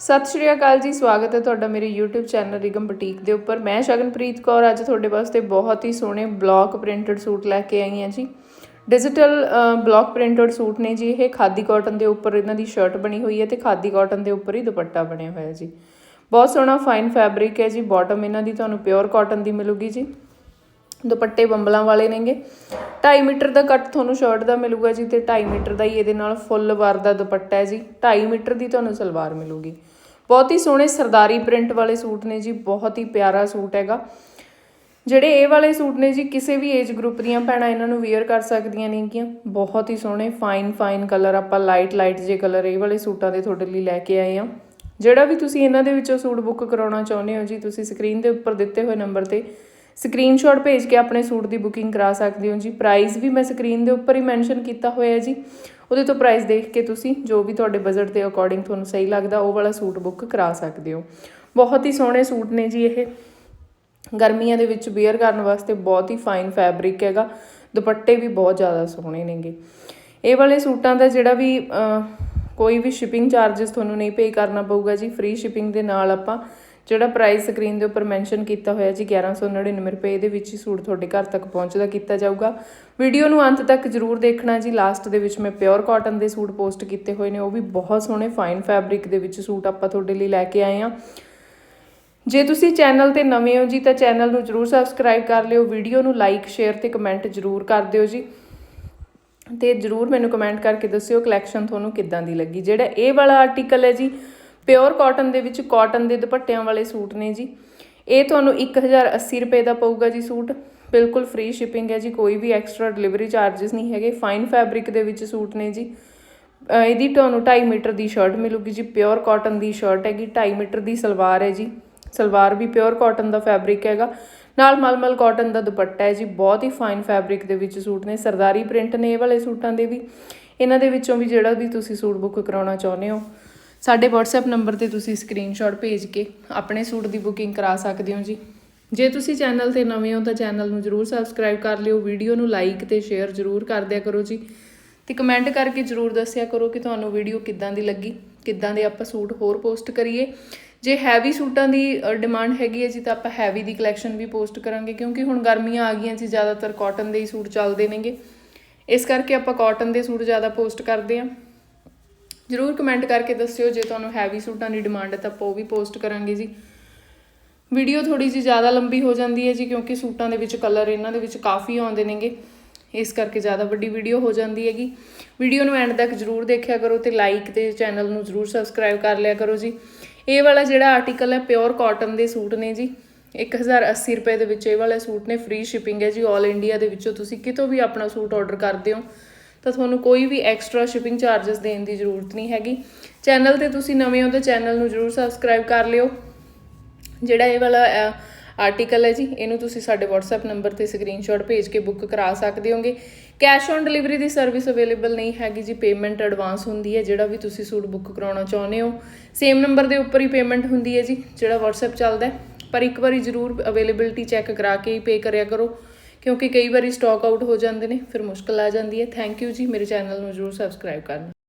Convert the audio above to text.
ਸਤਿ ਸ਼੍ਰੀ ਅਕਾਲ ਜੀ, ਸਵਾਗਤ ਹੈ ਤੁਹਾਡਾ ਮੇਰੇ YouTube ਚੈਨਲ ਰਿਗਮ ਬੁਟੀਕ ਦੇ ਉੱਪਰ। ਮੈਂ ਸ਼ਗਨਪ੍ਰੀਤ ਕੌਰ, ਅੱਜ ਤੁਹਾਡੇ ਵਾਸਤੇ ਬਹੁਤ ਹੀ ਸੋਹਣੇ ਬਲੌਕ ਪ੍ਰਿੰਟਡ ਸੂਟ ਲੈ ਕੇ ਆਈ ਹਾਂ ਜੀ। ਡਿਜੀਟਲ ਬਲੌਕ ਪ੍ਰਿੰਟਡ ਸੂਟ ਨੇ ਜੀ, ਇਹ ਖਾਦੀ ਕਾਟਨ ਦੇ ਉੱਪਰ ਇਹਨਾਂ ਦੀ ਸ਼ਰਟ ਬਣੀ ਹੋਈ ਹੈ ਤੇ ਖਾਦੀ ਕਾਟਨ ਦੇ ਉੱਪਰ ਹੀ ਦੁਪੱਟਾ ਬਣਿਆ ਹੋਇਆ ਜੀ। ਬਹੁਤ ਸੋਹਣਾ ਫਾਈਨ ਫੈਬਰਿਕ ਹੈ ਜੀ ਬਾਟਮ ਇਹਨਾਂ ਦੀ ਤੁਹਾਨੂੰ ਪਿਓਰ ਕਾਟਨ ਦੀ ਮਿਲੂਗੀ ਜੀ। ਦੁਪੱਟੇ ਬੰਬਲਾਂ ਵਾਲੇ ਨੇਗੇ। 2.5 ਮੀਟਰ ਦਾ ਕੱਟ ਤੁਹਾਨੂੰ ਸ਼ਰਟ ਦਾ ਮਿਲੂਗਾ ਜੀ ਤੇ 2.5 ਮੀਟਰ ਦਾ ਹੀ ਇਹਦੇ ਨਾਲ ਫੁੱਲ ਵਰ ਦਾ ਦੁਪੱਟਾ ਹੈ ਜੀ। 2.5 ਮੀਟਰ ਦੀ ਤੁਹਾਨੂੰ ਸਲਵਾਰ ਮਿਲੂਗੀ। ਬਹੁਤ ਹੀ ਸੋਹਣੇ ਸਰਦਾਰੀ ਪ੍ਰਿੰਟ ਵਾਲੇ ਸੂਟ ਨੇ ਜੀ, ਬਹੁਤ ਹੀ ਪਿਆਰਾ ਸੂਟ ਹੈਗਾ। ਜਿਹੜੇ ਇਹ ਵਾਲੇ ਸੂਟ ਨੇ ਜੀ, ਕਿਸੇ ਵੀ ਏਜ ਗਰੁੱਪ ਦੀਆਂ ਭੈਣਾਂ ਇਹਨਾਂ ਨੂੰ ਵੇਅਰ ਕਰ ਸਕਦੀਆਂ ਨੇਗੀਆਂ। ਬਹੁਤ ਹੀ ਸੋਹਣੇ ਫਾਈਨ ਫਾਈਨ ਕਲਰ ਆਪਾਂ ਲਾਈਟ ਲਾਈਟ ਜੇ ਕਲਰ ਇਹ ਵਾਲੇ ਸੂਟਾਂ ਦੇ ਤੁਹਾਡੇ ਲਈ ਲੈ ਕੇ ਆਏ ਆ ਜਿਹੜਾ ਵੀ ਤੁਸੀਂ ਇਹਨਾਂ ਦੇ ਵਿੱਚੋਂ ਸੂਟ ਬੁੱਕ ਕਰਾਉਣਾ ਚਾਹੁੰਦੇ ਹੋ ਜੀ, ਤੁਸੀਂ ਸਕਰੀਨ ਦੇ ਉੱਪਰ ਦਿੱਤੇ ਹੋਏ ਨੰਬਰ ਤੇ ਸਕਰੀਨਸ਼ਾਟ ਭੇਜ ਕੇ ਆਪਣੇ ਸੂਟ ਦੀ ਬੁਕਿੰਗ ਕਰਾ ਸਕਦੇ ਹੋ ਜੀ। ਪ੍ਰਾਈਸ ਵੀ ਮੈਂ ਸਕਰੀਨ ਦੇ ਉੱਪਰ ਹੀ ਮੈਂਸ਼ਨ ਕੀਤਾ ਹੋਇਆ ਹੈ ਜੀ। ਉਹਦੇ ਤੋਂ ਪ੍ਰਾਈਸ ਦੇਖ ਕੇ ਤੁਸੀਂ ਜੋ ਵੀ ਤੁਹਾਡੇ ਬਜਟ ਦੇ ਅਕੋਰਡਿੰਗ ਤੁਹਾਨੂੰ ਸਹੀ ਲੱਗਦਾ, ਉਹ ਵਾਲਾ ਸੂਟ ਬੁੱਕ ਕਰਾ ਸਕਦੇ ਹੋ। ਬਹੁਤ ਹੀ ਸੋਹਣੇ ਸੂਟ ਨੇ ਜੀ ਇਹ। ਗਰਮੀਆਂ ਦੇ ਵਿੱਚ ਵੇਅਰ ਕਰਨ ਵਾਸਤੇ ਬਹੁਤ ਹੀ ਫਾਈਨ ਫੈਬਰਿਕ ਹੈਗਾ। ਦੁਪੱਟੇ ਵੀ ਬਹੁਤ ਜ਼ਿਆਦਾ ਸੋਹਣੇ ਨੇਗੇ। ਇਹ ਵਾਲੇ ਸੂਟਾਂ ਦਾ ਜਿਹੜਾ ਵੀ ਕੋਈ ਵੀ ਸ਼ਿਪਿੰਗ ਚਾਰजेस ਤੁਹਾਨੂੰ ਨਹੀਂ ਪੇ ਕਰਨਾ ਪਊਗਾ ਜੀ। ਫ੍ਰੀ ਸ਼ਿਪਿੰਗ ਦੇ ਨਾਲ ਆਪਾਂ ਜਿਹੜਾ ਪ੍ਰਾਈਸ ਸਕਰੀਨ ਦੇ ਉੱਪਰ ਮੈਂਸ਼ਨ ਕੀਤਾ ਹੋਇਆ ਜੀ 1199 ਰੁਪਏ ਦੇ ਵਿੱਚ ਹੀ ਸੂਟ ਤੁਹਾਡੇ ਘਰ ਤੱਕ ਪਹੁੰਚਦਾ ਕੀਤਾ ਜਾਊਗਾ। ਵੀਡੀਓ ਨੂੰ ਅੰਤ ਤੱਕ ਜਰੂਰ ਦੇਖਣਾ ਜੀ ਲਾਸਟ ਦੇ ਵਿੱਚ ਮੈਂ ਪਿਓਰ ਕਾਟਨ ਦੇ ਸੂਟ ਪੋਸਟ ਕੀਤੇ ਹੋਏ ਨੇ, ਉਹ ਵੀ ਬਹੁਤ ਸੋਹਣੇ ਫਾਈਨ ਫੈਬਰਿਕ ਦੇ ਵਿੱਚ ਸੂਟ ਆਪਾਂ ਤੁਹਾਡੇ ਲਈ ਲੈ ਕੇ ਆਏ ਆ ਜੇ ਤੁਸੀਂ ਚੈਨਲ ਤੇ ਨਵੇਂ ਹੋ ਜੀ, ਤਾਂ ਚੈਨਲ ਨੂੰ ਜਰੂਰ ਸਬਸਕ੍ਰਾਈਬ ਕਰ ਲਿਓ ਵੀਡੀਓ ਨੂੰ ਲਾਈਕ ਸ਼ੇਅਰ ਤੇ ਕਮੈਂਟ ਜਰੂਰ ਕਰ ਦਿਓ ਜੀ। ਤੇ ਜਰੂਰ ਮੈਨੂੰ ਕਮੈਂਟ ਕਰਕੇ ਦੱਸਿਓ ਕਲੈਕਸ਼ਨ ਤੁਹਾਨੂੰ ਕਿੱਦਾਂ ਦੀ ਲੱਗੀ। ਜਿਹੜਾ ਇਹ ਵਾਲਾ ਆਰਟੀਕਲ ਹੈ ਜੀ ਪਿਓਰ ਕਾਟਨ ਦੇ ਵਿੱਚ ਕਾਟਨ ਦੇ ਦੁਪੱਟਿਆਂ ਵਾਲੇ ਸੂਟ ਨੇ ਜੀ। ਇਹ ਤੁਹਾਨੂੰ 1080 ਰੁਪਏ ਦਾ ਪਊਗਾ ਜੀ ਸੂਟ। ਬਿਲਕੁਲ ਫ੍ਰੀ ਸ਼ਿਪਿੰਗ ਹੈ ਜੀ, ਕੋਈ ਵੀ ਐਕਸਟਰਾ ਡਿਲੀਵਰੀ ਚਾਰजेस ਨਹੀਂ ਹੈਗੇ। ਫਾਈਨ ਫੈਬਰਿਕ ਦੇ ਵਿੱਚ ਸੂਟ ਨੇ ਜੀ। ਇਹਦੀ ਤੁਹਾਨੂੰ 2.5 ਮੀਟਰ ਦੀ ਸ਼ਰਟ ਮਿਲੂਗੀ ਜੀ। ਪਿਓਰ ਕਾਟਨ ਦੀ ਸ਼ਰਟ ਹੈਗੀ 2.5 ਮੀਟਰ ਦੀ ਸਲਵਾਰ ਹੈ ਜੀ। ਸਲਵਾਰ ਵੀ ਪਿਓਰ ਕਾਟਨ ਦਾ ਫੈਬਰਿਕ ਹੈਗਾ। ਨਾਲ ਮਲਮਲ ਕਾਟਨ ਦਾ ਦੁਪੱਟਾ ਹੈ ਜੀ। ਬਹੁਤ ਹੀ ਫਾਈਨ ਫੈਬਰਿਕ ਦੇ ਵਿੱਚ ਸੂਟ ਨੇ। ਸਰਦਾਰੀ ਪ੍ਰਿੰਟ ਨੇ ਇਹ ਵਾਲੇ ਸੂਟਾਂ ਦੇ ਵੀ। ਇਹਨਾਂ ਦੇ ਵਿੱਚੋਂ ਵੀ ਜਿਹੜਾ ਵੀ ਤੁਸੀਂ ਸੂਟ ਬੁੱਕ ਕਰਾਉਣਾ ਚਾਹੁੰਦੇ ਹੋ। ਸਾਡੇ WhatsApp ਨੰਬਰ ਤੇ ਤੁਸੀਂ ਸਕਰੀਨਸ਼ਾਟ ਭੇਜ ਕੇ ਆਪਣੇ ਸੂਟ ਦੀ ਬੁਕਿੰਗ ਕਰਾ ਸਕਦੇ ਹੋ ਜੀ। ਜੇ ਤੁਸੀਂ ਚੈਨਲ ਤੇ ਨਵੇਂ ਹੋ ਤਾਂ ਚੈਨਲ ਨੂੰ ਜਰੂਰ ਸਬਸਕ੍ਰਾਈਬ ਕਰ ਲਿਓ ਵੀਡੀਓ ਨੂੰ ਲਾਈਕ ਤੇ ਸ਼ੇਅਰ ਜਰੂਰ ਕਰ ਦਿਆ ਕਰੋ ਜੀ। ਤੇ ਕਮੈਂਟ ਕਰਕੇ ਜਰੂਰ ਦੱਸਿਆ ਕਰੋ ਕਿ ਤੁਹਾਨੂੰ ਵੀਡੀਓ ਕਿੱਦਾਂ ਦੀ ਲੱਗੀ, ਕਿੱਦਾਂ ਦੇ ਆਪਾਂ ਸੂਟ ਹੋਰ ਪੋਸਟ ਕਰੀਏ। ਜੇ ਹੈਵੀ ਸੂਟਾਂ ਦੀ ਡਿਮਾਂਡ ਹੈਗੀ ਹੈ ਜੀ ਤਾਂ ਆਪਾਂ ਹੈਵੀ ਦੀ ਕਲੈਕਸ਼ਨ ਵੀ ਪੋਸਟ ਕਰਾਂਗੇ, ਕਿਉਂਕਿ ਹੁਣ ਗਰਮੀਆਂ ਆ ਗਈਆਂ ਜੀ, ਜ਼ਿਆਦਾਤਰ ਕਾਟਨ ਦੇ ਹੀ ਸੂਟ ਚੱਲਦੇ ਨੇਗੇ। ਇਸ ਕਰਕੇ ਆਪਾਂ ਕਾਟਨ ਦੇ ਸੂਟ ਜ਼ਿਆਦਾ ਪੋਸਟ ਕਰਦੇ ਹਾਂ। ਜਰੂਰ ਕਮੈਂਟ ਕਰਕੇ ਦੱਸਿਓ ਜੇ ਤੁਹਾਨੂੰ ਹੈਵੀ ਸੂਟਾਂ ਦੀ ਡਿਮਾਂਡ ਹੈ ਤਾਂ ਆਪਾਂ ਉਹ ਵੀ ਪੋਸਟ ਕਰਾਂਗੇ ਜੀ। ਵੀਡੀਓ ਥੋੜੀ ਜਿਹੀ ਜ਼ਿਆਦਾ ਲੰਬੀ ਹੋ ਜਾਂਦੀ ਹੈ ਜੀ ਕਿਉਂਕਿ ਸੂਟਾਂ ਦੇ ਵਿੱਚ ਕਲਰ ਇਹਨਾਂ ਦੇ ਵਿੱਚ ਕਾਫੀ ਆਉਂਦੇ ਨੇਗੇ। ਇਸ ਕਰਕੇ ਜ਼ਿਆਦਾ ਵੱਡੀ ਵੀਡੀਓ ਹੋ ਜਾਂਦੀ ਹੈਗੀ। ਵੀਡੀਓ ਨੂੰ ਐਂਡ ਤੱਕ ਜਰੂਰ ਦੇਖਿਆ ਕਰੋ ਤੇ ਲਾਈਕ ਤੇ ਚੈਨਲ ਨੂੰ ਜਰੂਰ ਸਬਸਕ੍ਰਾਈਬ ਕਰ ਲਿਆ ਕਰੋ ਜੀ। ਇਹ ਵਾਲਾ ਜਿਹੜਾ ਆਰਟੀਕਲ ਹੈ ਪਿਓਰ ਕਾਟਨ ਦੇ ਸੂਟ ਨੇ ਜੀ। 1080 ਰੁਪਏ ਦੇ ਵਿੱਚ ਇਹ ਵਾਲੇ ਸੂਟ ਨੇ ਫ੍ਰੀ ਸ਼ਿਪਿੰਗ ਹੈ ਜੀ। 올 ਇੰਡੀਆ ਦੇ ਵਿੱਚੋਂ ਤੁਸੀਂ ਕਿਤੋਂ ਵੀ ਆਪਣਾ ਸੂਟ ਆਰਡਰ ਕਰਦੇ ਹੋ। ਤਾਂ ਤੁਹਾਨੂੰ ਕੋਈ ਵੀ ਐਕਸਟਰਾ ਸ਼ਿਪਿੰਗ ਚਾਰजेस ਦੇਣ ਦੀ ਜ਼ਰੂਰਤ ਨਹੀਂ ਹੈਗੀ। ਚੈਨਲ ਤੇ ਤੁਸੀਂ ਨਵੇਂ ਹੋ ਤਾਂ ਚੈਨਲ ਨੂੰ ਜਰੂਰ ਸਬਸਕ੍ਰਾਈਬ ਕਰ ਲਿਓ। ਜਿਹੜਾ ਇਹ ਵਾਲਾ ਆਰਟੀਕਲ ਹੈ ਜੀ, ਇਹਨੂੰ ਤੁਸੀਂ ਸਾਡੇ WhatsApp ਨੰਬਰ ਤੇ ਸਕਰੀਨਸ਼ਾਟ ਭੇਜ ਕੇ ਬੁੱਕ ਕਰਾ ਸਕਦੇ ਹੋਗੇ। ਕੈਸ਼ ਔਨ ਡਿਲੀਵਰੀ ਦੀ ਸਰਵਿਸ ਅਵੇਲੇਬਲ ਨਹੀਂ ਹੈਗੀ ਜੀ ਪੇਮੈਂਟ ਐਡਵਾਂਸ ਹੁੰਦੀ ਹੈ, ਜਿਹੜਾ ਵੀ ਤੁਸੀਂ ਸੂਟ ਬੁੱਕ ਕਰਾਉਣਾ ਚਾਹੁੰਦੇ ਹੋ। ਸੇਮ ਨੰਬਰ ਦੇ ਉੱਪਰ ਹੀ ਪੇਮੈਂਟ ਹੁੰਦੀ ਹੈ ਜੀ, ਜਿਹੜਾ WhatsApp ਚੱਲਦਾ ਪਰ ਇੱਕ ਵਾਰੀ ਜ਼ਰੂਰ ਅਵੇਲੇਬਿਲਟੀ ਚੈੱਕ ਕਰਾ ਕੇ ਹੀ ਪੇ ਕਰਿਆ ਕਰੋ। ਕਿਉਂਕਿ ਕਈ ਵਾਰੀ ਸਟਾਕ ਆਊਟ ਹੋ ਜਾਂਦੇ ਨੇ, ਫਿਰ ਮੁਸ਼ਕਲ ਆ ਜਾਂਦੀ ਹੈ। ਥੈਂਕ ਯੂ ਜੀ, ਮੇਰੇ ਚੈਨਲ ਨੂੰ ਜਰੂਰ ਸਬਸਕ੍ਰਾਈਬ ਕਰਨਾ।